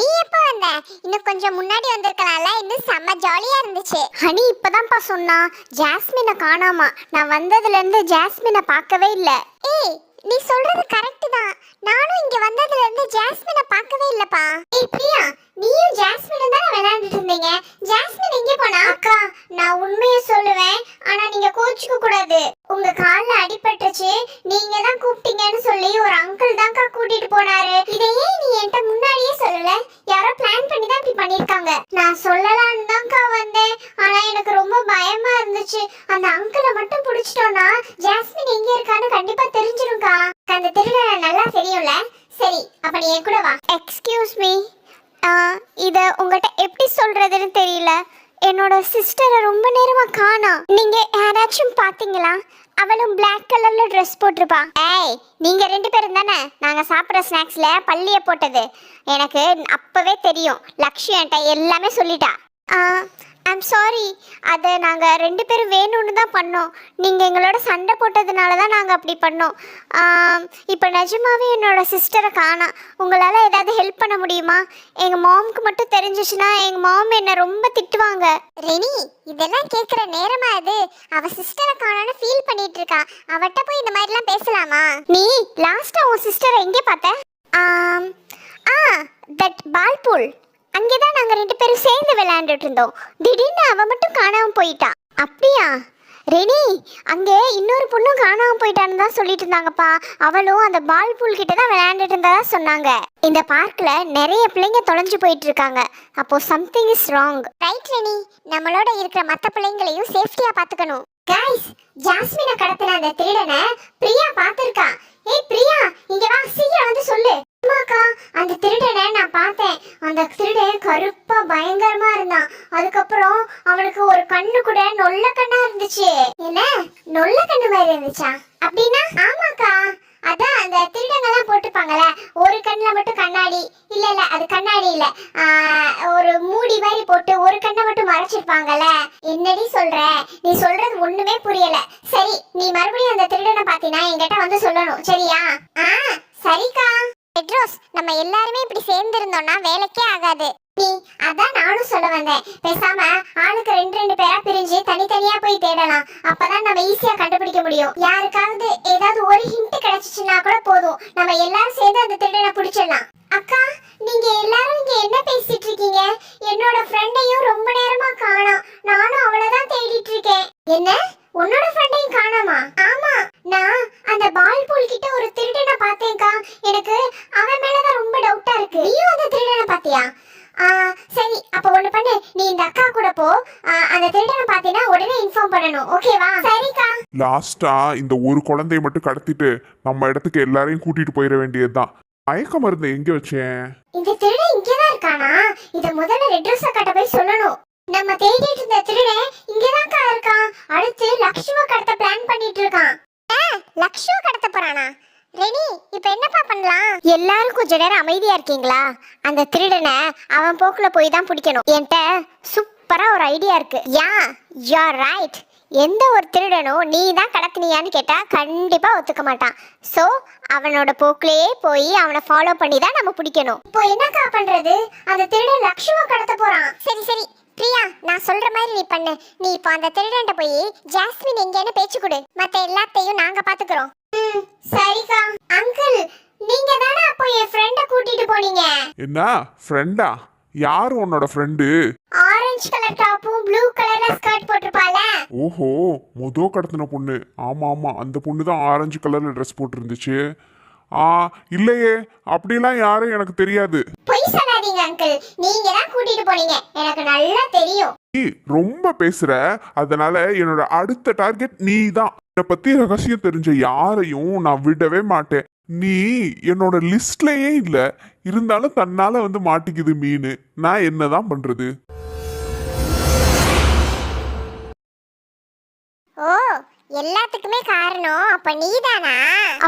நீ எப்போ வந்த? இன்னும் கொஞ்சம் முன்னாடி வந்திருக்கலாம்ல இன்னும் செம்ம ஜாலியா இருந்துச்சு. ஹனி இப்பதான்ப்பா சொன்னா. ஜாஸ்மினை காணாமா. நான் வந்ததுல இருந்து ஜாஸ்மினை பார்க்கவே இல்ல. ஏய் நீ சொல்றது கரெக்ட் தான். நானும் இங்க வந்ததுல இருந்து ஜாஸ்மினை பார்க்கவே இல்லப்பா. ஏய் பிரியா நீயும் ஜாஸ்மினும் தானே விளையாண்டுட்டு இருந்தீங்க? ஜாஸ்மின் எங்கே போனா? அக்கா நான் உண்மையை சொல்லுவேன். ஆனா நீங்க கோச்சுக்க கூடாது. உங்க கால்ல அடிபட்டுச்சு நீங்க தான் கூப்பிட்டீங்கன்னு சொல்லி ஒரு அங்கிள் தான்க்கா கூட்டிட்டு போனாரு. இதையே நீ என்கிட்ட முன்னாடியே சொல்லல. யாரோ பிளான் பண்ணி தான் இப்படி பண்ணிருக்காங்க. நான் சொல்லலாம்னு தான்க்கா வந்தேன். ஆனா எனக்கு ரொம்ப பயமா இருந்துச்சு. அந்த அங்கிளை மட்டும் புடிச்சிட்டோம்னா ஜாஸ்மின் எங்க இருக்கான்னு கண்டிப்பா தெரிஞ்சிரும்க்கா. அந்த திருடனை நல்லா தெரியும்ல? சரி அப்ப நீ என் கூட வா. எக்ஸ்கியூஸ் மீ இதை உங்கள்கிட்ட எப்படி சொல்றதுன்னு தெரியல. என்னோட சிஸ்டரை ரொம்ப நேரமா காணா. நீங்க யாராச்சும் பாத்தீங்களா? அவளும் பிளாக் கலர்ல ட்ரெஸ் போட்டிருப்பா. ஏய் நீங்க ரெண்டு பேரும் தானே? நாங்க சாப்பிட்ற ஸ்நாக்ஸ்ல பள்ளிய போட்டது. எனக்கு அப்பவே தெரியும். லக்ஷ்மி என்கிட்ட எல்லாமே சொல்லிட்டா. ஐம் சாரி அதை நாங்கள் ரெண்டு பேரும் வேணும்னு தான் பண்ணோம். நீங்கள் எங்களோட சண்டை போட்டதுனால தான் நாங்கள் அப்படி பண்ணோம். இப்போ நிஜமாவே என்னோட சிஸ்டரை காணோம் உங்களால் ஏதாவது ஹெல்ப் பண்ண முடியுமா? எங்கள் மாமுக்கு மட்டும் தெரிஞ்சிச்சுன்னா எங்கள் மாம் என்னை ரொம்ப திட்டுவாங்க. ரெனி இதெல்லாம் கேக்குற நேரமா இது அவ சிஸ்டரை காணோன்னு ஃபீல் பண்ணிட்டு இருக்கா. அவட்ட போய் இந்த மாதிரிலாம் பேசலாமா? நீ லாஸ்ட்டாக உன் சிஸ்டரை எங்கே பார்த்த? ஆ தட் பால்பூல் அங்கே தான் நாங்கள் ரெண்டு பேரும் சேர்ந்து விளையாண்டுட்டு இருந்தோம் திடீர்னு அவ மட்டும் காணாமல் போயிட்டா. அப்படியா? ரெனி அங்கே இன்னொரு பொண்ணும் காணாமல் போயிட்டான்னு தான் சொல்லிட்டு இருந்தாங்கப்பா அவளும் அந்த பால் பூல் கிட்ட தான் விளையாண்டுட்டு இருந்ததா சொன்னாங்க. இந்த பார்க்கில் நிறைய பிள்ளைங்க தொலைஞ்சு போயிட்டு இருக்காங்க அப்போ something is wrong right Reni. நம்மளோட இருக்கிற மத்த பிள்ளைங்களையும் சேஃப்டியா பாத்துக்கணும் கைஸ் ஜாஸ்மினை கடத்தின அந்த திருடனை பிரியா பார்த்துருக்கான் ஏய் பிரியா இங்க வா சீக்கிரம் வந்து சொல்லு அம்மாக்கா அந்த திருடனை நான் பார்த்தேன் அந்த திருடன் கருப்பா பயங்கரமா இருந்தான். அதுக்கப்புறம் அவனுக்கு ஒரு கண்ணு கூட நொல்ல கண்ணா இருந்துச்சு. என்ன? நொல்ல கண்ணு மாதிரி இருந்துச்சா? அப்படின்னா ஆமாக்கா. அதான் அந்த திருடங்கெல்லாம் போட்டுப்பாங்கல்ல. ஒரு கண்ணில் மட்டும் கண்ணாடி. இல்ல இல்ல அது கண்ணாடி இல்ல. ஆஹ், ஒரு மூடி மாதிரி போட்டு ஒரு கண்ணை மட்டும் மறைச்சிருப்பாங்கல்ல. என்னடி சொல்ற? நீ சொல்றது ஒண்ணுமே புரியல. சரி நீ மறுபடியும் அந்த திருடனை பாத்தினா என்கிட்ட வந்து சொல்லணும். சரியா? ஆ சரிக்கா. பெட்ரோஸ் நம்ம எல்லாருமே இப்படி சேர்ந்து இருந்தோம்னா வேலைக்கே ஆகாது. அதான் நானும் சொல்ல வந்தேன். பேசாம ஆளுக்கு ரெண்டு ரெண்டு பேரா பிரிஞ்சு தனித்தனியா போய் தேடலாம். அப்பதான் நம்ம ஈஸியா கண்டுபிடிக்க முடியும். யாருக்காவது ஏதாவது ஒரு ஹிண்ட் கிடைச்சிச்சுன்னா கூட போதும். நம்ம எல்லாரும் சேர்ந்து அந்த திருடனை பிடிச்சிடலாம். அக்கா நீங்க எல்லாரும் இங்க என்ன பேசிட்டு இருக்கீங்க? என்னோட ஃப்ரெண்டையும் ரொம்ப நேரமா காணோம். நானும் அவளை தான் தேடிட்டு இருக்கேன். என்ன உன்னோட ஃப்ரெண்டையும் காணாமா ஆமா நான் அந்த பால் பூல் கிட்ட ஒரு திருடனை பார்த்தேன்க்கா எனக்கு அவன் மேலதான் ரொம்ப டவுட்டா இருக்கு நீயும் அந்த திருடனை பாத்தியா ஆ, சரி அப்ப ஒண்ணு பண்ணு நீ இந்த அக்கா கூட போ ஆ, அந்த திருடனை பாத்தீங்கன்னா உடனே இன்ஃபார்ம் பண்ணணும் ஓகேவா சரிக்கா லாஸ்டா இந்த ஒரு குழந்தைய மட்டும் கடத்திட்டு நம்ம இடத்துக்கு எல்லாரையும் கூட்டிட்டு போயிட வேண்டியதுதான். மயக்க மருந்து எங்க வச்சேன்? இந்த திருடன் இங்கதான் இருக்கானா? இத முதல்ல ரெட்ரஸ் கட்ட போய் சொல்லணும். நம்ம தேடிட்டு இருந்த திருடன் இங்கதான்க்கா இருக்கான். அடுத்து லக்ஷ்மி கடத்த பிளான் பண்ணிட்டு இருக்கான். லக்ஷ்மி கடத்த போறானா? ரெனி இப்ப என்னப்பா பண்ணலாம்? எல்லாரும் கொஞ்ச நேரம் அமைதியா இருக்கீங்களா? அந்த திருடனை அவன் போக்குல போய் தான் பிடிக்கணும். என்கிட்ட சூப்பரா ஒரு ஐடியா இருக்கு. யா யூ ரைட் எந்த ஒரு திருடனும் நீ தான் கடத்தினியான்னு கேட்டா கண்டிப்பா ஒத்துக்க மாட்டான். சோ அவனோட போக்குலயே போய் அவனை ஃபாலோ பண்ணி தான் நம்ம பிடிக்கணும். இப்போ என்னக்கா பண்றது? அந்த திருடன் லக்ஷ்மி கடத்த போறான். சரி சரி. பிரியா நான் சொல்ற மாதிரி நீ பண்ணு. நீ இப்போ அந்த திருடன்ட்ட போய் ஜாஸ்மின் எங்கேன்னு பேச்சு கொடு. மத்த எல்லாத்தையும் நாங்க பாத்துக்கிறோம். ம், சரிக்கா. அங்கிள் நீங்க தானே அப்போ என் ஃப்ரெண்ட கூட்டிட்டு போனீங்க? என்ன? ஃப்ரெண்டா யார் உன்னோட ஃப்ரெண்டு ஆரஞ்சு கலர் டாப்பும் ப்ளூ போட்டிருப்பால ஓஹோ மொதோ கடத்தின பொண்ணு. ஆமா ஆமா அந்த பொண்ணு தான் ஆரஞ்சு கலர்ல ட்ரெஸ் போட்டிருந்துச்சு. ஆ இல்லையே அப்படிலாம் யாரும் எனக்கு தெரியாது. பொய் சொல்லாதீங்க அங்கிள் நீங்க தான் கூட்டிட்டு போனீங்க. எனக்கு நல்லா தெரியும். நீ ரொம்ப பேசுற. அதனால என்னோட அடுத்த டார்கெட் நீ தான் என்னை பத்தி ரகசியம் தெரிஞ்ச யாரையும் நான் விடவே மாட்டேன். நீ என்னோட லிஸ்ட்லயே இல்ல. இருந்தாலும் தன்னால வந்து மாட்டிக்குது மீன். நான் என்னதான் பண்றது? ஓ எல்லாத்துக்குமே காரணம் அப்ப நீதானா?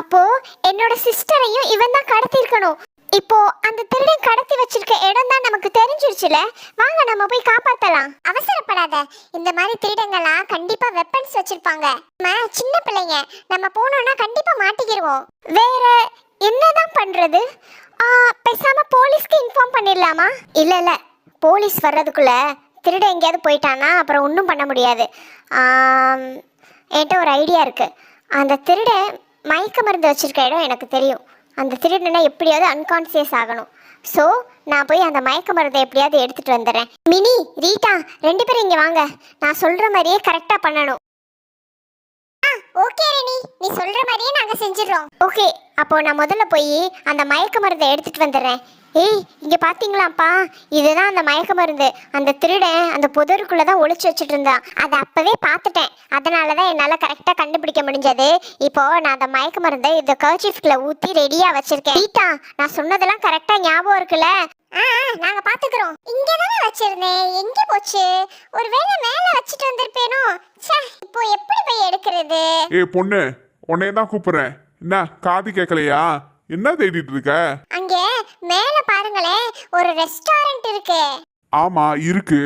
அப்போ என்னோட சிஸ்டரையும் இவன் தான் கடத்திருக்கணும் இப்போ அந்த திருடன் கடத்தி வச்சிருக்க இடம் தான் நமக்கு தெரிஞ்சிருச்சுல? வாங்க நம்ம போய் காப்பாத்தலாம். அவசரப்படாத. இந்த மாதிரி திருடங்கள்லாம் கண்டிப்பா வெப்பன்ஸ் வச்சிருப்பாங்க. நம்ம சின்ன பிள்ளைங்க நம்ம போனோம்னா கண்டிப்பா மாட்டிக்கிருவோம். வேற என்னதான் பண்றது? பேசாம போலீஸ்க்கு இன்ஃபார்ம் பண்ணி பண்ணிடலாமா? இல்லை இல்லை போலீஸ் வர்றதுக்குள்ள திருட எங்கேயாவது போயிட்டானா அப்புறம் ஒன்றும் பண்ண முடியாது. என்கிட்ட ஒரு ஐடியா இருக்குது அந்த திருட மயக்க மருந்து வச்சுருக்க இடம் எனக்கு தெரியும். அந்த திருடனை எப்படியாவது அன்கான்சியஸ் ஆகணும். ஸோ நான் போய் அந்த மயக்க மருந்தை எப்படியாவது எடுத்துகிட்டு வந்துடுறேன். மினி ரீட்டா ரெண்டு பேரும் இங்கே வாங்க. நான் சொல்கிற மாதிரியே கரெக்டாக பண்ணணும். ஓகே ரெனி. நீ சொல்கிற மாதிரியே நாங்கள் செஞ்சிடறோம். ஓகே அப்போ நான் முதல்ல போய் அந்த மயக்க மருந்தை எடுத்துகிட்டு வந்துடுறேன். ஏய் இங்க பாத்தீங்களாப்பா? இதுதான் அந்த மயக்க மருந்து. அந்த திருடன் அந்த புதருக்குள்ள தான் ஒளிச்சு வச்சுட்டு இருந்தான் அதை அப்பவே பார்த்துட்டேன் அதனால தான் என்னால் கரெக்டாக கண்டுபிடிக்க முடிஞ்சது. இப்போ நான் அந்த மயக்க மருந்தை இந்த கர்ச்சிஃப்ல ஊற்றி ரெடியாக வச்சிருக்கேன். ரீட்டா நான் சொன்னதெல்லாம் கரெக்டாக ஞாபகம் இருக்குல்ல? ஆ ஆ, நாங்க பாத்துக்கிறோம். இங்க தானே வச்சிருந்தேன். எங்க போச்சு? ஒருவேளை மேல வச்சுட்டு வந்திருப்பேனோ? ச்சே இப்போ எப்படி போய் எடுக்கிறது? ஏ பொண்ணு உன்னைய தான் கூப்பிடுறேன். என்ன காது கேட்கலையா என்ன தேடிட்டு இருக்க? பாருங்களேன் ஒரு ரெஸ்டாரண்ட் இருக்கு. ஆமா இருக்கு.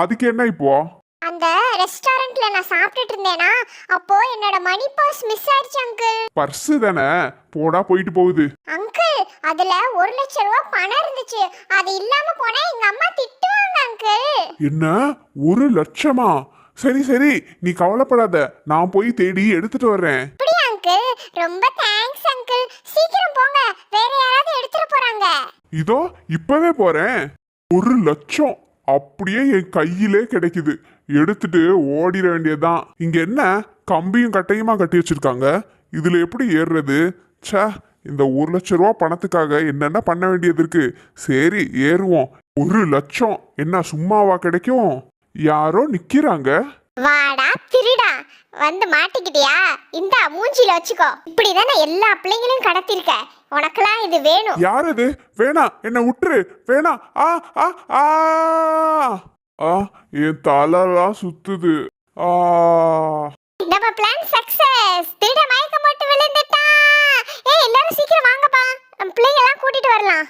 அதுக்கு என்ன இப்போ? அந்த ரெஸ்டாரண்ட்ல நான் சாப்பிட்டுட்டு இருந்தேனா அப்போ என்னோட மணி பர்ஸ் மிஸ் ஆயிடுச்சு அங்கிள் பர்ஸு தானே? போடா போயிட்டு போகுது. அங்கிள் அதுல ஒரு லட்சம் ரூபாய் பணம் இருந்துச்சு. அது இல்லாம போனா எங்க அம்மா திட்டுவாங்க அங்கிள் என்ன? ஒரு லட்சமா? சரி சரி நீ கவலைப்படாத. நான் போய் தேடி எடுத்துட்டு வர்றேன். அப்படியா அங்கிள் ரொம்ப தேங்க்ஸ் அங்கிள் சீக்கிரம் போங்க. வேற யாராவது எடுத்துட்டு போறாங்க. இதோ இப்பவே போறேன். ஒரு லட்சம் அப்படியே என் கையிலே கிடைக்குது. எடுத்துட்டு ஓடிட வேண்டியதுதான். இங்க என்ன? கம்பியும் கட்டையுமா கட்டி வச்சிருக்காங்க? இதுல எப்படி ஏறுறது? ச்சே இந்த ஒரு லட்ச ரூபா பணத்துக்காக என்னென்ன பண்ண வேண்டியது இருக்கு? சரி ஏறுவோம். ஒரு லட்சம். என்ன சும்மாவா கிடைக்கும்? யாரோ நிக்கிறாங்க. வாடா திருடா. வந்து மாட்டிக்கிட்டியா? இந்தா மூஞ்சில வச்சுக்கோ. இப்படிதானே எல்லா பிள்ளைங்களையும் கடத்திருக்க. உனக்கெல்லாம் இது வேணும். யார் அது வேணாம் என்ன விட்டுரு வேணாம் ஆ ஆ ஆ. ஆ என் தலைலாம் சுத்துது. ஆ. நம்ம பிளான் சக்சஸ் திருட மயக்க போட்டு விழுந்துட்டான் ஏய் எல்லாரும் சீக்கிரம் வாங்கப்பா. நம்ம பிள்ளைங்க எல்லாம் கூட்டிட்டு வரலாம்.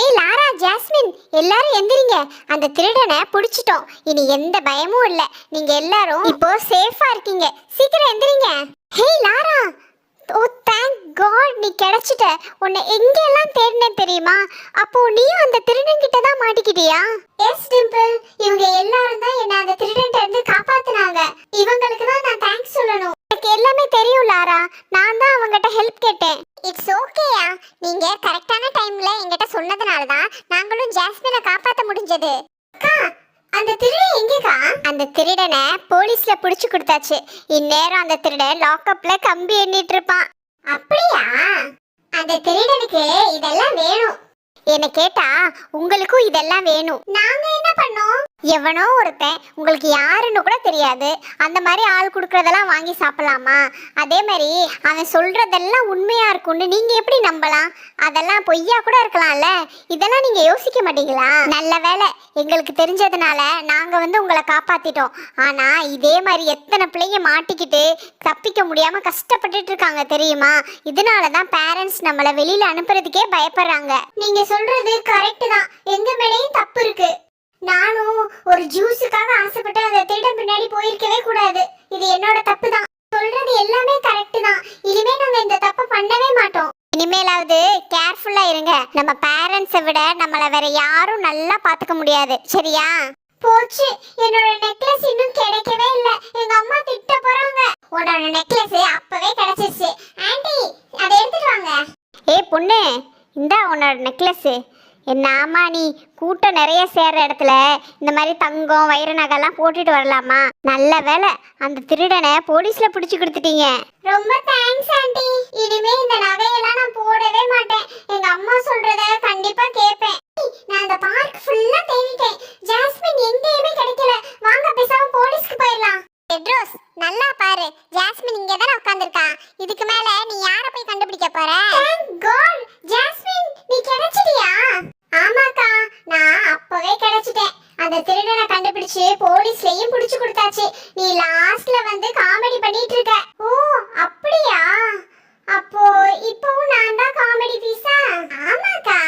ஏய் லாரா ஜாஸ்மின் எல்லாரும் எந்திரிங்க. அந்த திருடனை பிடிச்சிட்டோம். இனி எந்த பயமும் இல்லை. நீங்க எல்லாரும் இப்போ சேஃபா இருக்கீங்க. சீக்கிரம் எந்திரிங்க. Hey Lara. ஓ தேங்க் காட் நீ கிடைச்சிட்ட. உன்னை எங்கெல்லாம் தேடினேன் தெரியுமா? அப்போ நீயும் அந்த திருடன்கிட்ட தான் மாட்டிக்கிட்டியா? எஸ் டிம்பிள் இவங்க எல்லாரும் தான் என்ன அந்த திருடன்ட்ட இருந்து காப்பாத்துனாங்க. இவங்களுக்கு தான் நான் தேங்க்ஸ் சொல்லணும். எனக்கு எல்லாமே தெரியும் லாரா. நான் தான் அவங்ககிட்ட ஹெல்ப் கேட்டேன். இட்ஸ் ஓகேயா நீங்க கரெக்டான டைம்ல எங்கிட்ட சொன்னதுனால தான் நாங்களும் ஜாஸ்மினை காப்பாத்த முடிஞ்சது. அக்கா அந்த திருடன் எங்கக்கா? அந்த திருடனை போலீஸ்ல புடிச்சு கொடுத்தாச்சு. இந்நேரம் அந்த திருடன் லாக்அப்ல கம்பி எண்ணிட்டு இருப்பான். அப்படியா? அந்த திருடனுக்கு இதெல்லாம் வேணும். என்ன கேட்டா உங்களுக்கும் இதெல்லாம் வேணும். நாங்க என்ன பண்ணோம்? எவனோ ஒருத்தன் உங்களுக்கு யாருன்னு கூட தெரியாது. அந்த மாதிரி ஆள் கொடுக்குறதெல்லாம் வாங்கி சாப்பிடலாமா? அதே மாதிரி அவன் சொல்கிறதெல்லாம் உண்மையாக இருக்கும்னு நீங்கள் எப்படி நம்பலாம்? அதெல்லாம் பொய்யா கூட இருக்கலாம்ல. இதெல்லாம் நீங்கள் யோசிக்க மாட்டீங்களா? நல்ல வேலை எங்களுக்கு தெரிஞ்சதுனால நாங்கள் வந்து உங்களை காப்பாற்றிட்டோம் ஆனால் இதே மாதிரி எத்தனை பிள்ளைங்க மாட்டிக்கிட்டு தப்பிக்க முடியாமல் கஷ்டப்பட்டுட்டு இருக்காங்க தெரியுமா? இதனால தான் பேரண்ட்ஸ் நம்மளை வெளியில் அனுப்புறதுக்கே பயப்படுறாங்க. நீங்கள் சொல்கிறது கரெக்டு தான். எங்கள் மேலேயும் தப்பு இருக்குது நானும் ஒரு ஜூஸுக்காக ஆசைப்பட்டு அந்த திருடன் பின்னாடி போயிருக்கவே கூடாது. இது என்னோட தப்பு தான் சொல்றது எல்லாமே கரெக்ட் தான். இனிமே நாங்க இந்த தப்பை பண்ணவே மாட்டோம். இனிமேலாவது கேர்ஃபுல்லா இருங்க. நம்ம பேரண்ட்ஸை விட நம்மள வேற யாரும் நல்லா பாத்துக்க முடியாது. சரியா? போச்சு. என்னோட நெக்லஸ் இன்னும் கிடைக்கவே இல்ல. எங்க அம்மா திட்ட போறாங்க. உன்னோட நெக்லஸ் அப்பவே கிடைச்சிருச்சு. ஆண்டி அதை எடுத்துட்டு வாங்க. ஏய் பொண்ணு இந்தா உன்னோட நெக்லஸ்ஸு என்ன ஆமா நீ கூட்டம் நிறைய சேர்ற இடத்துல இந்த மாதிரி தங்கம் வைர நகைலாம் போட்டுட்டு வரலாமா? நல்ல வேலை அந்த திருடனை போலீஸ்ல பிடிச்சு கொடுத்துட்டீங்க. ரொம்ப தேங்க்ஸ் ஆன்ட்டி இனிமே இந்த நகையெல்லாம் நான் போடவே மாட்டேன். எங்க அம்மா சொல்றத கண்டிப்பா கேட்பேன். நான் அந்த பார்க் ஃபுல்லா தேடிட்டேன். ஜாஸ்மின் எங்கேயுமே கிடைக்கல. வாங்க பேசாம போலீஸ்க்கு போயிடலாம். டெட்ரோஸ் நல்லா பாரு. ஜாஸ்மின் இங்கே தானே உட்காந்துருக்கா இதுக்கு மேல நீ யாரை போய் கண்டுபிடிக்க போற Thank God! ஜாஸ்மின் நீ கிடைச்சிட்டியா ஆமாக்கா நான் அப்பவே கிடைச்சிட்டேன் அந்த திருடனை போலீஸ்லயும் புடிச்சு கொடுத்தாச்சு. நீ லாஸ்ட்ல வந்து காமெடி பண்ணிட்டு இருக்க. ஓ அப்படியா? அப்போ இப்பவும் நான் தான் காமெடி பீஸா ஆமாக்கா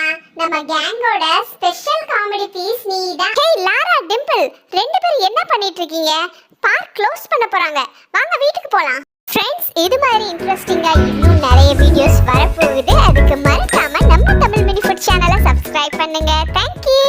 நம்ம கேங்கோட ஸ்பெஷல் காமெடி பீஸ் நீ தான். Hey Lara Dimple. ரெண்டு பேரும் என்ன பண்ணிட்டு இருக்கீங்க? பார்க் க்ளோஸ் பண்ண போறாங்க. வாங்க வீட்டுக்கு போலாம். ஃப்ரெண்ட்ஸ் இது மாதிரி இன்ட்ரெஸ்டிங்கா இன்னும் நிறைய வீடியோஸ் வரப்போகுது. அதுக்கு மறக்காம நம்ம தமிழ் மினி ஃபுட் சேனலை சப்ஸ்கிரைப் பண்ணுங்க. Thank you